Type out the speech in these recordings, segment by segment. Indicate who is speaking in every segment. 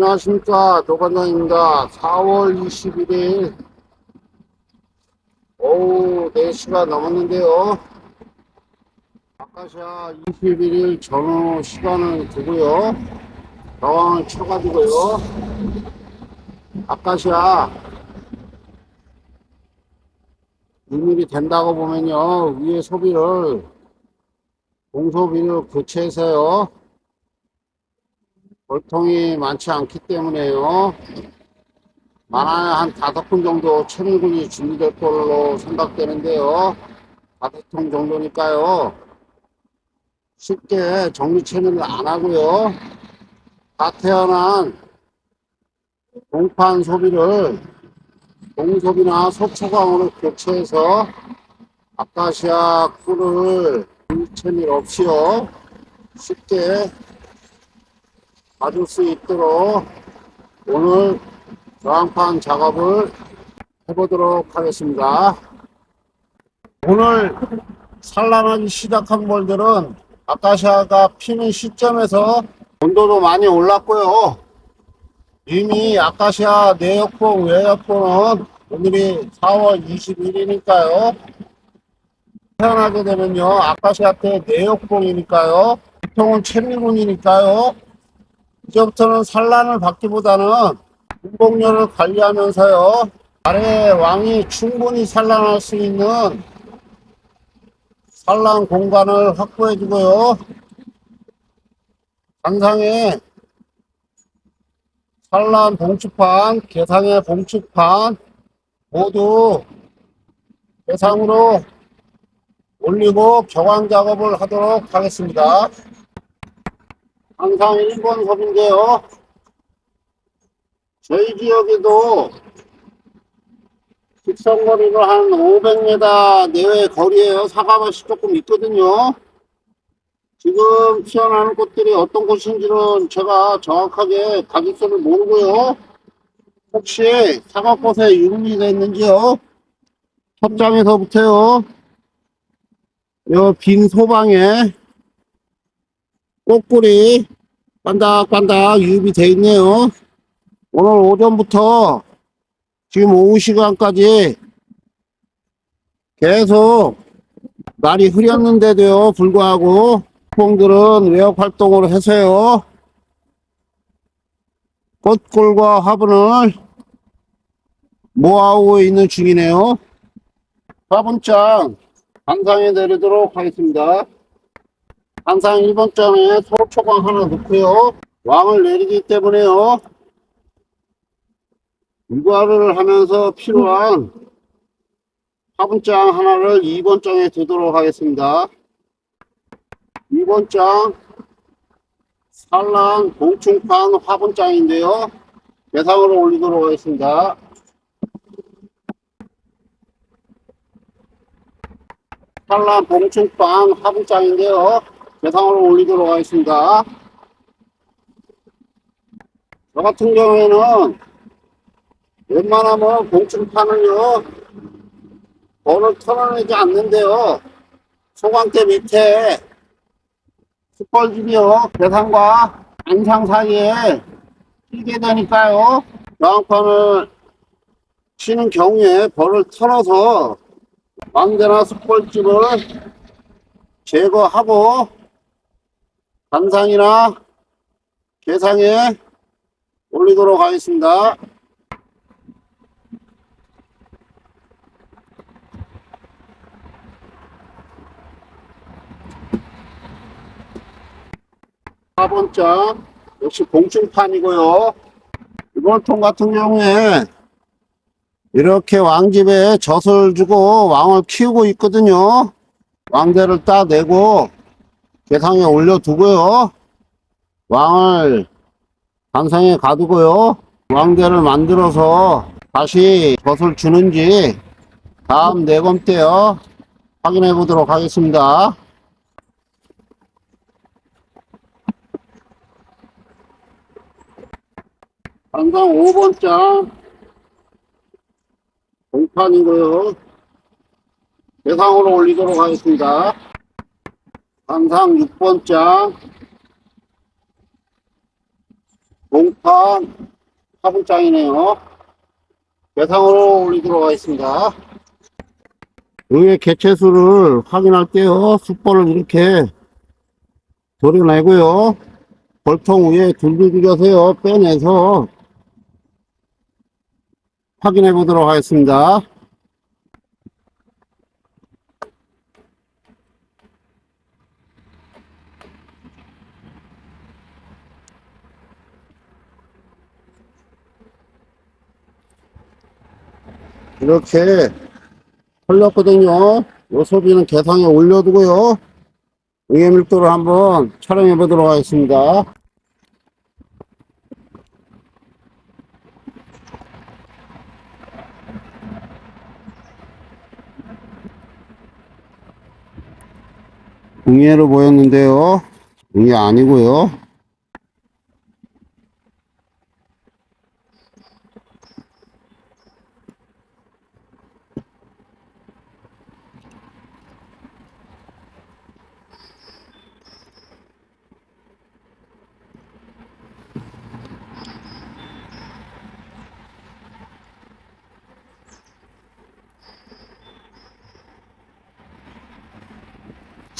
Speaker 1: 안녕하십니까 노관장입니다. 4월 21일 오후 4시가 넘었는데요. 아카시아 21일 전후 시간을 두고요. 저항을 쳐가지고요. 아카시아 2mm 된다고 보면요. 위에 소비를 공소비를 교체해서요 월통이 많지 않기 때문에요. 만화에 한 다섯 분 정도 천일군이 준비될 걸로 생각되는데요. 다섯 통 정도니까요. 쉽게 정리 체면을 안 하고요. 다 태어난 동판 소비를 동소비나 소초광으로 교체해서 아카시아 꿀을 체밀 없이요. 쉽게 받을 수 있도록 오늘 저항판 작업을 해보도록 하겠습니다. 오늘 산란하기 시작한 벌들은 아카시아가 피는 시점에서 온도도 많이 올랐고요. 이미 아카시아 내역봉, 외역봉은 오늘이 4월 21일이니까요. 태어나게 되면요. 아카시아 때 내역봉이니까요. 보통은 체리군이니까요. 이제부터는 산란을 받기보다는 운동량을 관리하면서요. 아래 왕이 충분히 산란할 수 있는 산란 공간을 확보해 주고요. 단상에 산란 봉축판, 개상의 봉축판 모두 대상으로 올리고 격앙 작업을 하도록 하겠습니다. 항상 1번 섭인데요. 저희 지역에도 직선 거리로 한 500m 내외 거리에요. 사과밭이 조금 있거든요. 지금 피어나는 꽃들이 어떤 곳인지는 제가 정확하게 가격수를 모르고요. 혹시 사과꽃에 유분이가 있는지요? 첩장에서부터요. 요 빈 소방에 꽃꿀이 반닥반닥 유입이 돼 있네요. 오늘 오전부터 지금 오후 시간까지 계속 날이 흐렸는데도요 불구하고 콩들은 외역 활동을 해서요 꽃꿀과 화분을 모아오고 있는 중이네요. 화분장 감상해 내리도록 하겠습니다. 항상 1번 장에 소초광 하나 넣고요. 왕을 내리기 때문에요. 육아를 하면서 필요한 화분장 하나를 2번 장에 두도록 하겠습니다. 2번 장 산란 공충판 화분장인데요. 대상으로 올리도록 하겠습니다. 산란 봉충판 화분장인데요. 대상으로 올리도록 하겠습니다. 저 같은 경우에는 웬만하면 공충판을요, 번을 털어내지 않는데요. 소광대 밑에 숯벌집이요, 대상과 안상 사이에 끼게 되니까요. 저항판을 치는 경우에 벌을 털어서 망대나 숯벌집을 제거하고 단상이나 개상에 올리도록 하겠습니다. 사 번장 역시 봉충판이고요. 이번 통 같은 경우에 이렇게 왕집에 젖을 주고 왕을 키우고 있거든요. 왕대를 따내고 개상에 올려두고요. 왕을 단상에 가두고요. 왕대를 만들어서 다시 젖을 주는지 다음 내검 때요. 확인해 보도록 하겠습니다. 단상 5번장 공판이고요. 대상으로 올리도록 하겠습니다. 항상 6번장 동판 화분장이네요. 대상으로 올리도록 하겠습니다. 응의 개체수를 확인할 때요, 숯볼을 이렇게 도려내고요, 벌통 위에 둘둘둘여서요, 빼내서 확인해 보도록 하겠습니다. 이렇게 털렸거든요. 요 소비는 계상에 올려두고요. 응애 밀도를 한번 촬영해 보도록 하겠습니다. 응애로 보였는데요. 응애 아니고요.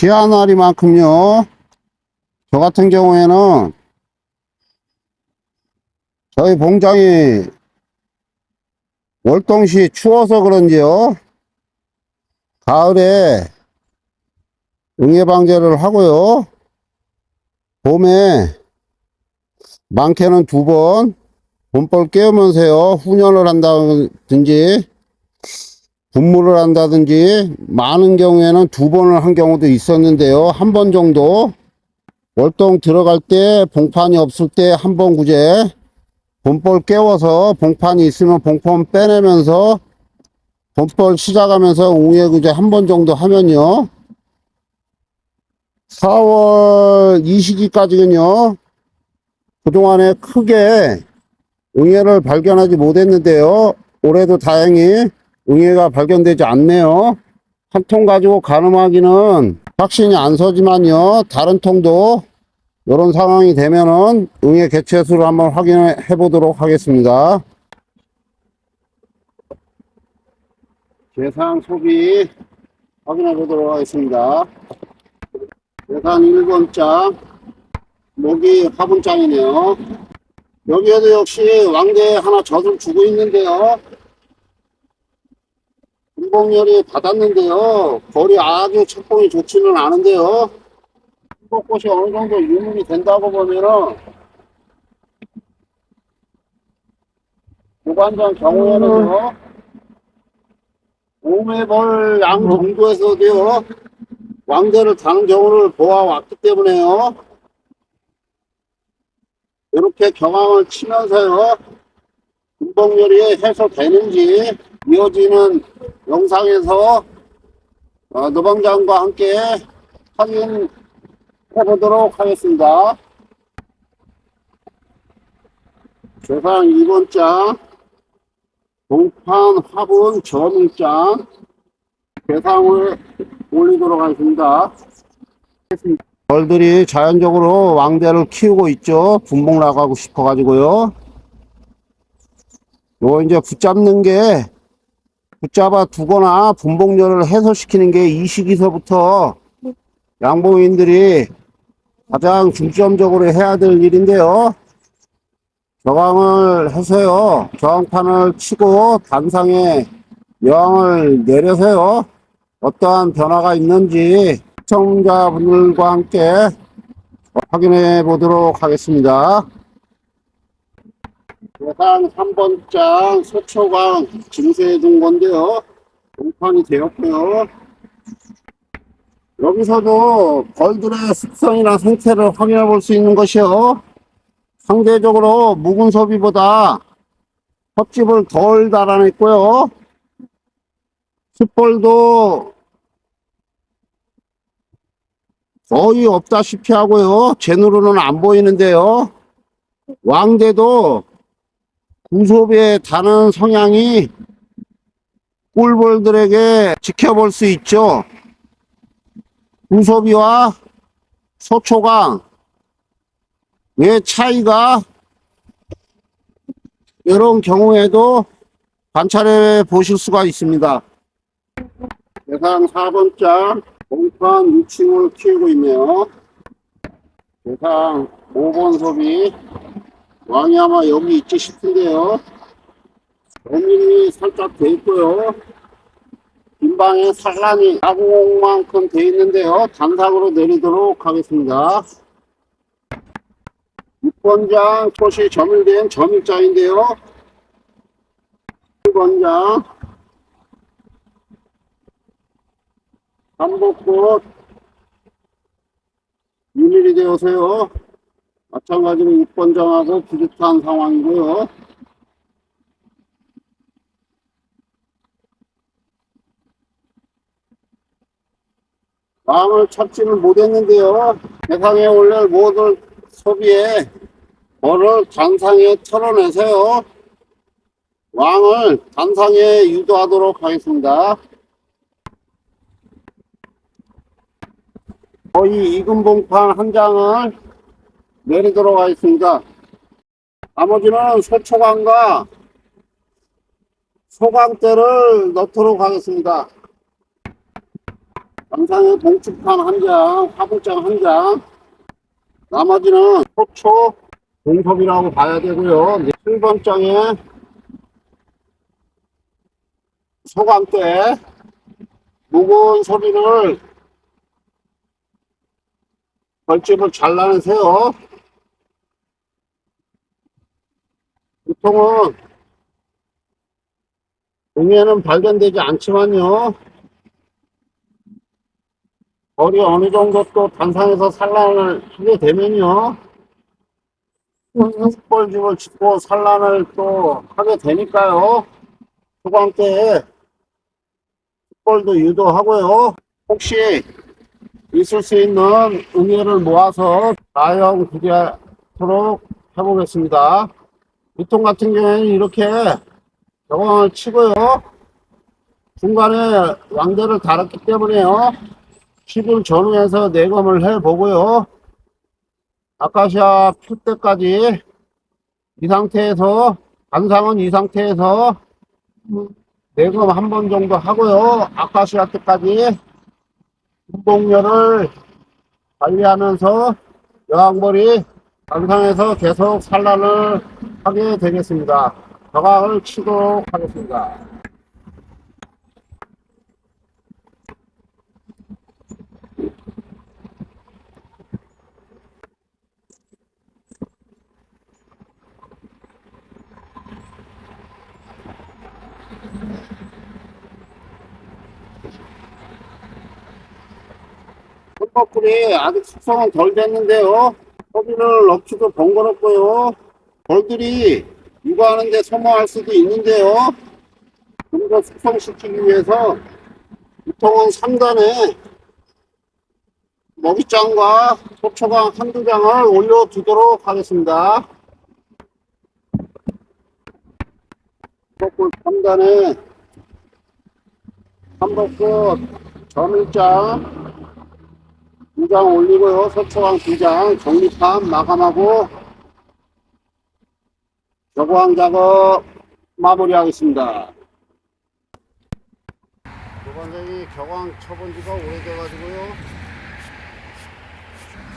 Speaker 1: 시아나리만큼요. 저 같은 경우에는 저희 봉장이 월동시 추워서 그런지요. 가을에 응애방제를 하고요. 봄에 많게는 두 번 봄벌 깨우면서요. 훈연을 한다든지 분무를 한다든지 많은 경우에는 두 번을 한 경우도 있었는데요. 한 번 정도 월동 들어갈 때 봉판이 없을 때 한 번 구제 봄벌 깨워서 봉판이 있으면 봉판 빼내면서 봄벌 시작하면서 웅예 구제 한 번 정도 하면요. 4월 이 시기까지는요. 그동안에 크게 웅예를 발견하지 못했는데요. 올해도 다행히 응애가 발견되지 않네요. 한 통 가지고 가늠하기는 확신이 안 서지만요. 다른 통도 이런 상황이 되면은 응애 개체 수를 한번 확인해 보도록 하겠습니다. 계산 소비 확인해 보도록 하겠습니다. 계산 1번 장 목이 화분장이네요. 여기에도 역시 왕대 하나 젖을 주고 있는데요. 인공열이 받았는데요. 거리 아주 첫봉이 좋지는 않은데요. 꽃이 어느 정도 유물이 된다고 보면은 무관장 경우에는요. 5매벌 양 정도에서도요. 왕대를 다는 경우를 보아왔기 때문에요. 이렇게 경황을 치면서요. 인공열이 해소되는지 이어지는 영상에서 어, 노방장과 함께 확인해 보도록 하겠습니다. 재상 2번 장 동판 화분 전일장 대상을 올리도록 하겠습니다. 벌들이 자연적으로 왕대를 키우고 있죠. 분봉 나가고 싶어가지고요. 요 이제 붙잡는 게 붙잡아 두거나 분봉열을 해소시키는 게 이 시기서부터 양봉인들이 가장 중점적으로 해야 될 일인데요. 저강을 해서요. 저항판을 치고 단상에 여왕을 내려서요. 어떠한 변화가 있는지 시청자분들과 함께 확인해 보도록 하겠습니다. 예산 3번장 서초강 증세해 둔 건데요. 동판이 되었고요. 여기서도 벌들의 습성이나 생태를 확인해 볼 수 있는 것이요. 상대적으로 묵은 소비보다 헛집을 덜 달아냈고요. 숯벌도 거의 없다시피 하고요. 제 눈으로는 안 보이는데요. 왕대도 구속에 다는 성향이 꿀벌들에게 지켜볼 수 있죠. 구소비와 소초강 왜 차이가 이런 경우에도 관찰해 보실 수가 있습니다. 대상 4번 장 공판 6층을 키우고 있네요. 대상 5번 소비 왕이 아마 여기 있지 싶은데요. 원인이 살짝 돼 있고요. 빈방에 산란이 자국만큼 돼 있는데요. 단상으로 내리도록 하겠습니다. 6번장 표시 점일된 점일자인데요. 1번장 3복꽃 유밀이 되어서요. 마찬가지로 6번장하고 비슷한 상황이고요. 마음을 찾지를 못했는데요. 세상에 올릴 모든 소비에 벌을 단상에 털어내서요. 왕을 단상에 유도하도록 하겠습니다. 거의 이금봉판 한 장을 내리도록 하겠습니다. 나머지는 소초광과 소광대를 넣도록 하겠습니다. 영상에 봉축판 한 장, 화분장 한 장, 나머지는 소초 공섭이라고 봐야 되고요. 7번장에 소광대, 묵은 소리를 벌집을 잘라내세요. 보통은 동에는 발견되지 않지만요. 벌이 어느 정도 또 단상에서 산란을 하게 되면요. 숯벌집을 짓고 산란을 또 하게 되니까요. 소광 때 숯벌도 유도하고요. 혹시 있을 수 있는 응애를 모아서 나영 구제토록 해보겠습니다. 보통 같은 경우에는 이렇게 저강을 치고요. 중간에 왕대를 달았기 때문에요. 10을 전후해서 내검을 해보고요. 아카시아 필 때까지 이 상태에서 단상은 이 상태에서 내검 한 번 정도 하고요. 아카시아 때까지 운동열을 관리하면서 여왕벌이 단상에서 계속 산란을 하게 되겠습니다. 저강을 치도록 하겠습니다. 콩커풀이 아직 숙성은 덜 됐는데요. 소비를 넣기도 번거롭고요. 벌들이 육아하는데 소모할 수도 있는데요. 좀 더 숙성시키기 위해서 보통은 3단에 먹이장과 소초강 한두 장을 올려두도록 하겠습니다. 볶을 3단에 한복꽃 점일장 두 장 올리고요. 서초왕 두장 정립함 마감하고 저고항 작업 마무리하겠습니다. 조관장이 격왕 쳐본 지가 오래돼가지고요.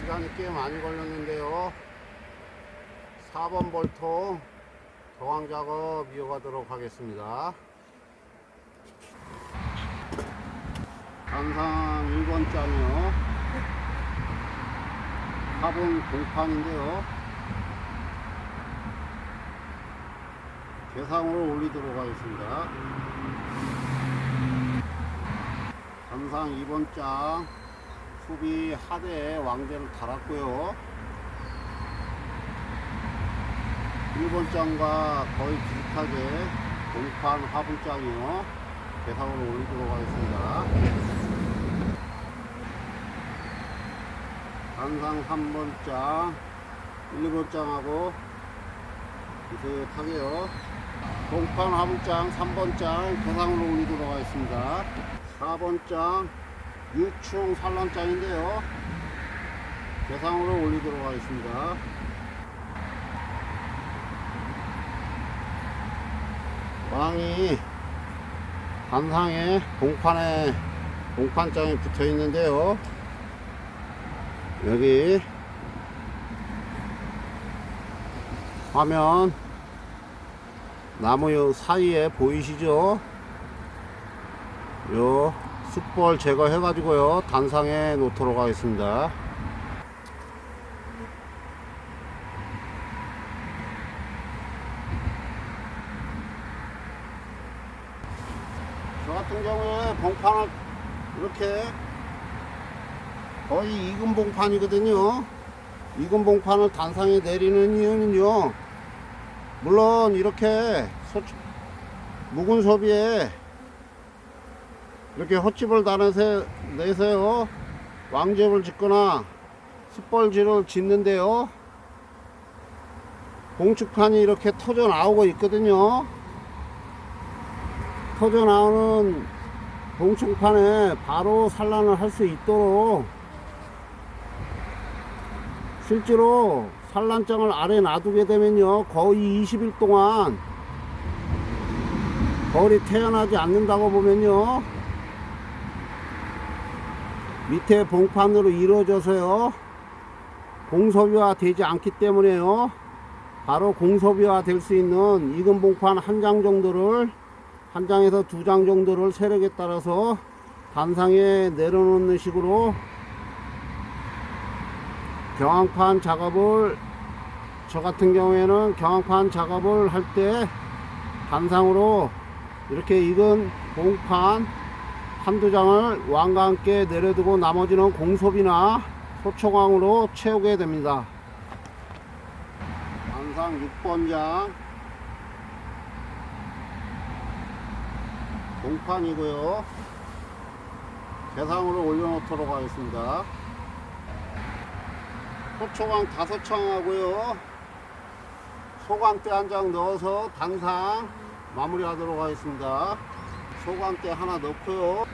Speaker 1: 시간이 꽤 많이 걸렸는데요. 4번 볼통 격왕 작업 이어가도록 하겠습니다. 단상 1번장이요. 화분 공판인데요. 대상으로 올리도록 하겠습니다. 단상 2번 장 수비 하대에 왕대를 달았고요. 1번 장과 거의 비슷하게 공판 화분장이요. 대상으로 올리도록 하겠습니다. 단상 3번장, 1, 2번장하고 비슷하게요. 동판 화분장 3번장 대상으로 올리도록 하겠습니다. 4번장 유충 산란장인데요. 대상으로 올리도록 하겠습니다. 왕이 단상에 봉판에 봉판장이 붙어 있는데요. 여기 화면 나무 요 사이에 보이시죠? 요 숯벌 제거해 가지고요 단상에 놓도록 하겠습니다. 저 같은 경우에 봉판을 이렇게 거의 이금 봉판이거든요. 이금 봉판을 단상에 내리는 이유는요. 물론 이렇게 소, 묵은 소비에 이렇게 헛집을 다내서 내세요. 왕집을 짓거나 숯벌지를 짓는데요. 봉축판이 이렇게 터져 나오고 있거든요. 터져 나오는 봉축판에 바로 산란을 할 수 있도록 실제로 산란장을 아래 놔두게 되면요 거의 20일 동안 벌이 태어나지 않는다고 보면요 밑에 봉판으로 이루어져서요 공소비화 되지 않기 때문에요 바로 공소비화 될 수 있는 익은 봉판 한 장 정도를 한 장에서 두 장 정도를 세력에 따라서 단상에 내려놓는 식으로 경황판 작업을 저 같은 경우에는 경황판 작업을 할 때 단상으로 이렇게 익은 봉판 한두 장을 왕과 함께 내려두고 나머지는 공섭이나 소초광으로 채우게 됩니다. 단상 6번장 봉판이고요. 대상으로 올려놓도록 하겠습니다. 소초광 다섯 창하고요. 소광대 한 장 넣어서 단상 마무리하도록 하겠습니다. 소광대 하나 넣고요.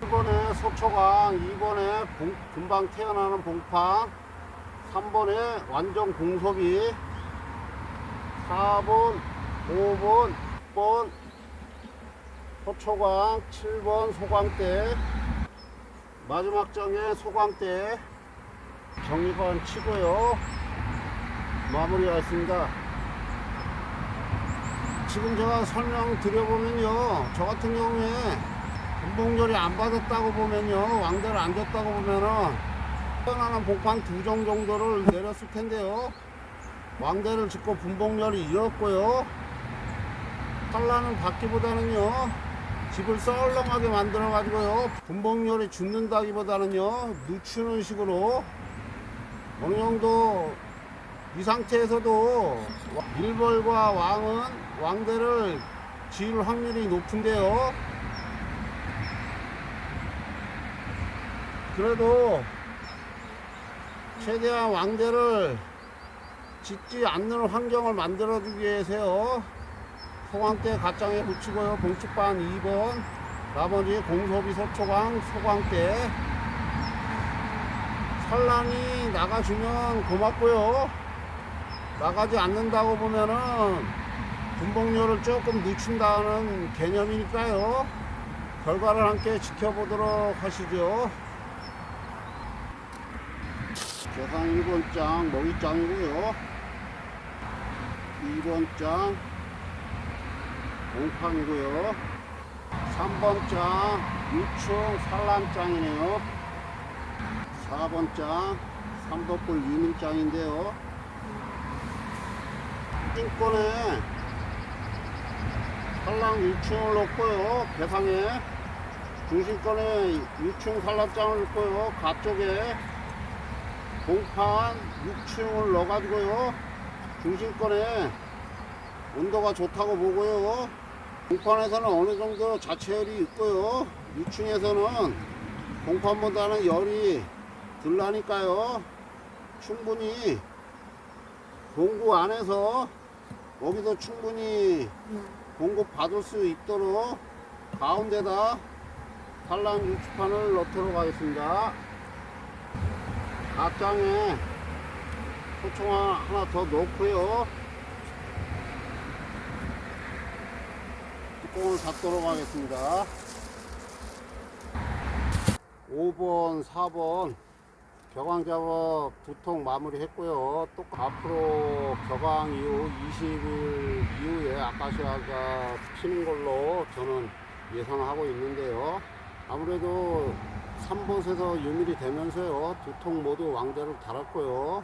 Speaker 1: 1번에 소초광, 2번에 봉, 금방 태어나는 봉판, 3번에 완전 공섭이, 4번, 5번, 6번, 소초광, 7번 소광대, 마지막 장에 소광대, 정리관 치고요. 마무리하겠습니다. 지금 제가 설명 드려보면요. 저 같은 경우에 분봉절이 안 받았다고 보면요. 왕대를 안 줬다고 보면은 떠나는 복판 두정 정도를 내렸을 텐데요. 왕대를 짓고 분봉절이 이었고요. 산란은 받기보다는요. 집을 썰렁하게 만들어 가지고요. 분봉열이 죽는다기보다는요. 늦추는 식으로 정도 이 상태에서도 일벌과 왕은 왕대를 지을 확률이 높은데요. 그래도 최대한 왕대를 짓지 않는 환경을 만들어주기 위해서요. 소광대 가장에 붙이고요. 봉축반 2번, 나머지 공소비 소초광, 소광대. 산란이 나가주면 고맙고요. 나가지 않는다고 보면은 분봉료를 조금 늦춘다는 개념이니까요. 결과를 함께 지켜보도록 하시죠. 계산 1번 장 먹이장이고요. 2번 장 공판이고요. 3번 장 유충 산란장이네요. 4번 장 삼도골 유민장인데요. 인권에 산란 유충을 넣고요. 배상에 중심권에 유충 산란장을 넣고요. 가쪽에 공판 6층을 넣어가지고요. 중심권에 온도가 좋다고 보고요. 공판에서는 어느 정도 자체열이 있고요. 6층에서는 공판보다는 열이 덜 나니까요. 충분히 공구 안에서 여기도 충분히 공급 받을 수 있도록 가운데다 산란 유축판을 넣도록 하겠습니다. 앞장에 소총화 하나 더 넣고요. 뚜껑을 닫도록 하겠습니다. 5번, 4번 격앙 작업 두통 마무리 했고요. 또 앞으로 격앙 이후 20일 이후에 아카시아가 피는 걸로 저는 예상하고 있는데요. 아무래도 3번에서 유밀이 되면서요. 두통 모두 왕대를 달았고요.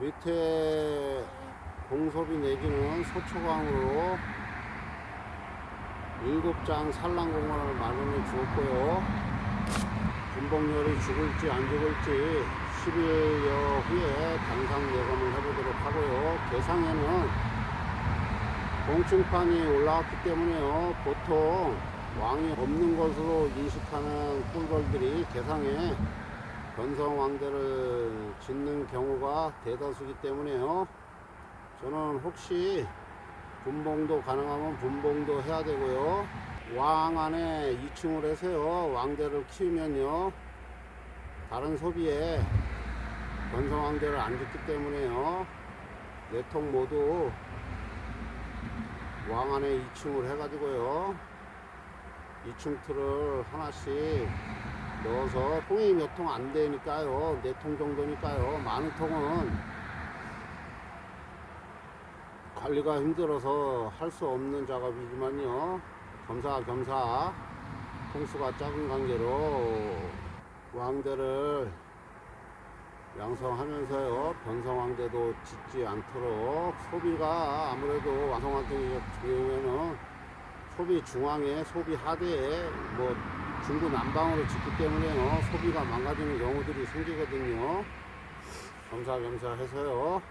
Speaker 1: 밑에 공섭이 내지는 소초강으로 7장 산란공원을 마련해 주었고요. 군복열이 죽을지 안 죽을지 10일여 후에 당상 예감을 해보도록 하고요. 개상에는 공층판이 올라왔기 때문에요. 보통 왕이 없는 것으로 인식하는 꿀벌들이 개상에 변성왕대를 짓는 경우가 대다수기 때문에요. 저는 혹시 분봉도 가능하면 분봉도 해야 되고요. 왕 안에 2층을 해서요. 왕대를 키우면요. 다른 소비에 변성왕대를 안 짓기 때문에요. 네통 모두 왕 안에 2층을 해가지고요. 2층 틀을 하나씩 넣어서 통이 몇 통 안 되니까요. 네 통 정도니까요. 많은 통은 관리가 힘들어서 할 수 없는 작업이지만요. 겸사겸사 통수가 작은 관계로 왕대를 양성하면서요. 변성왕대도 짓지 않도록 소비가 아무래도 완성왕대 경우에는 소비 중앙에 소비 하대에 뭐 중구 난방으로 짓기 때문에요. 소비가 망가지는 경우들이 생기거든요. 겸사겸사 해서요.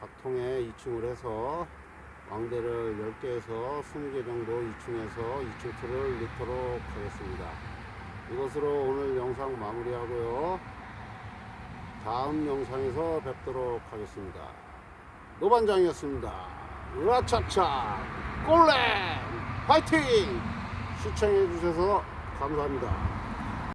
Speaker 1: 각 통에 2층을 해서 왕대를 10개에서 20개 정도 2층에서 2층 틀을 넣도록 하겠습니다. 이것으로 오늘 영상 마무리하고요. 다음 영상에서 뵙도록 하겠습니다. 노반장이었습니다. 으라차차 꼴렘 파이팅! 시청해주셔서 감사합니다.